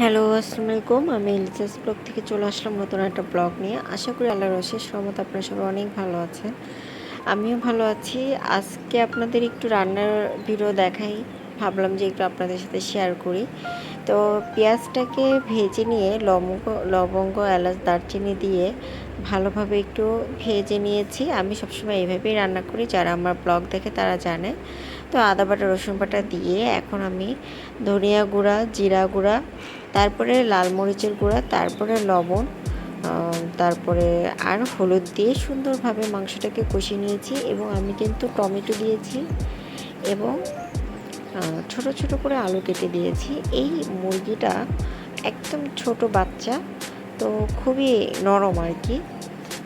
Hello আসসালামু আলাইকুম আমি এলিজাস ব্লগ থেকে চলে আসলাম নতুন একটা ব্লগ নিয়ে। আশা করি আল্লাহর অশেষ রহমত আপনারা সবাই অনেক ভালো আছেন। আমিও ভালো আছি। আজকে আপনাদের একটু রান্নার ভিডিও দেখাই। ভাবলাম যে একটু আপনাদের সাথে শেয়ার করি। তো পেঁয়াজটাকে ভেজে নিয়ে লবঙ্গ লবঙ্গ, এলাচ, দারচিনি দিয়ে ভালোভাবে একটু ভেজে নিয়েছি। আমি সবসময় এইভাবেই রান্না করি। যারা আমার ব্লগ দেখে তারা জানে। তো আদা বাটা, রসুন বাটা দিয়ে এখন আমি ধনিয়া গুঁড়া, জিরা গুঁড়া, তারপরে লাল মরিচের গুঁড়া, তারপরে লবণ তারপরে আর হলুদ দিয়ে সুন্দরভাবে মাংসটাকে কষিয়ে নিয়েছি এবং আমি কিন্তু টমেটো দিয়েছি এবং ছোট ছোট করে আলু কেটে দিয়েছি। এই মুরগিটা একদম ছোট বাচ্চা, তো খুবই নরম আর কি।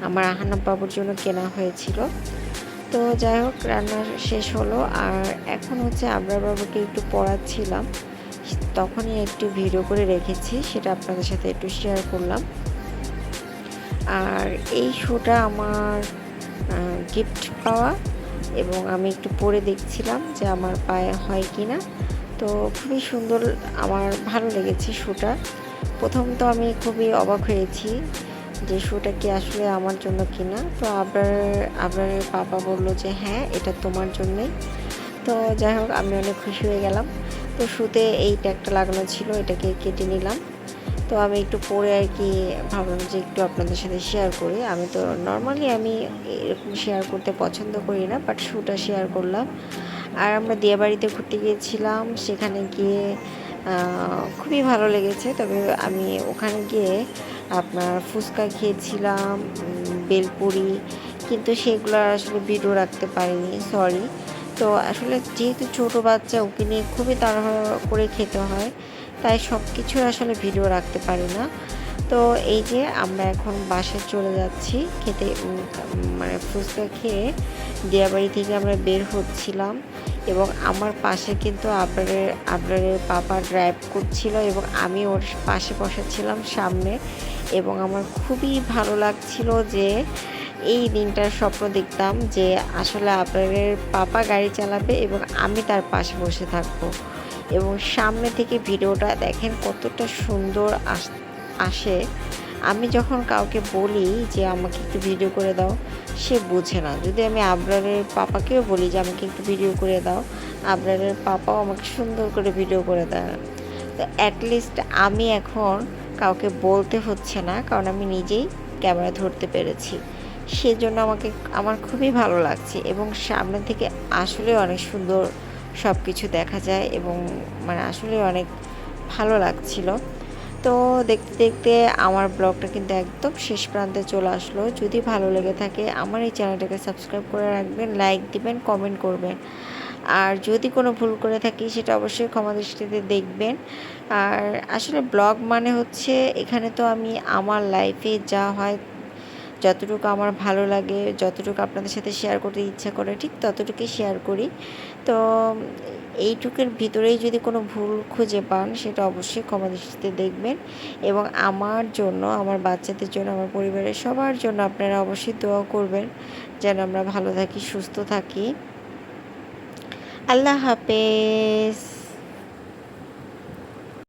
আমার আহানাব বাবুর জন্য কেনা হয়েছিল। তো যাই হোক, রান্না শেষ হলো। আর এখন হচ্ছে আমরা বাবুকে একটু পড়াচ্ছিলাম। তখনই একটু ভিডিও করে রেখেছি, সেটা আপনাদের সাথে একটু শেয়ার করলাম। আর এই শোটা আমার গিফট পাওয়া এবং আমি একটু পরে দেখছিলাম যে আমার পায়ে হয় কি না তো খুবই সুন্দর, আমার ভালো লেগেছে শুটা। প্রথম তো আমি খুবই অবাক হয়েছি যে শুটা কি আসলে আমার জন্য কিনা? তো আবার আবার পাপা বলল যে হ্যাঁ এটা তোমার জন্যই। তো যাই হোক, আমি অনেক খুশি হয়ে গেলাম। তো শুতে এই ট্যাগটা লাগানো ছিল, এটাকে কেটে নিলাম। তো আমি একটু পরে আর কি ভাবলাম যে একটু আপনাদের সাথে শেয়ার করি। আমি তো নর্মালি আমি এরকম শেয়ার করতে পছন্দ করি না বাট শ্যুটা শেয়ার করলাম। আর আমরা দিয়াবাড়িতে ঘুরতে গিয়েছিলাম, সেখানে গিয়ে খুবই ভালো লেগেছে। তবে আমি ওখানে গিয়ে আপনার ফুচকা খেয়েছিলাম বেলপুরি, কিন্তু সেগুলো আসলে ভিডিও রাখতে পারিনি সরি তো আসলে যেহেতু ছোটো বাচ্চা, ওকে নিয়ে খুবই তাড়াহুড়ো করে খেতে হয়, তাই সব কিছুর আসলে ভিডিও রাখতে পারি না। তো এই যে আমরা এখন বাসায় চলে যাচ্ছি, খেতে মানে ফুচকা খেয়ে দিয়াবাড়ি থেকে আমরা বের হচ্ছিলাম এবং আমার পাশে কিন্তু আপনাদের আপনাদের পাপা ড্রাইভ করছিল এবং আমি ওর পাশে বসাচ্ছিলাম সামনে। এবং আমার খুবই ভালো লাগছিল যে এই দিনটার স্বপ্ন দেখতাম যে আসলে আপনাদের পাপা গাড়ি চালাবে এবং আমি তার পাশে বসে থাকব। এবং সামনে থেকে ভিডিওটা দেখেন কতটা সুন্দর আসে আমি যখন কাউকে বলি যে আমাকে একটু ভিডিও করে দাও, সে বোঝে না। যদি আমি আবরারের পাপাকেও বলি যে আমাকে একটু ভিডিও করে দাও আবরারের পাপাও আমাকে সুন্দর করে ভিডিও করে দেয়। তো অ্যাটলিস্ট আমি এখন কাউকে বলতে হচ্ছে না, কারণ আমি নিজেই ক্যামেরা ধরতে পেরেছি। সেজন্য আমাকে, আমার খুবই ভালো লাগছে এবং সামনে থেকে আসলে অনেক সুন্দর সব কিছু দেখা যায় এবং মানে আসলে অনেক ভালো লাগছিল। তো দেখতে দেখতে আমার ব্লগটা কিন্তু একদম শেষ প্রান্তে চলে আসলো। যদি ভালো লেগে থাকে, আমার এই চ্যানেলটাকে সাবস্ক্রাইব করে রাখবেন, লাইক দিবেন, কমেন্ট করবেন। আর যদি কোনো ভুল করে থাকি সেটা অবশ্যই ক্ষমা দৃষ্টিতে দেখবেন। আর আসলে ব্লগ মানে হচ্ছে এখানে তো আমি আমার লাইফে যা হয়, যতটুকু আমার ভালো লাগে, যতটুকু আপনাদের সাথে শেয়ার করতে ইচ্ছা করে ঠিক ততটুকুই শেয়ার করি। তো এইটুকের ভিতরেই যদি কোনো ভুল খুঁজে পান সেটা অবশ্যই ক্ষমা দৃষ্টিতে দেখবেন। এবং আমার জন্য, আমার বাচ্চাদের জন্য, আমার পরিবারের সবার জন্য আপনারা অবশ্যই দোয়া করবেন। যেন আমরা ভালো থাকি, সুস্থ থাকি। আল্লাহ হাফেজ।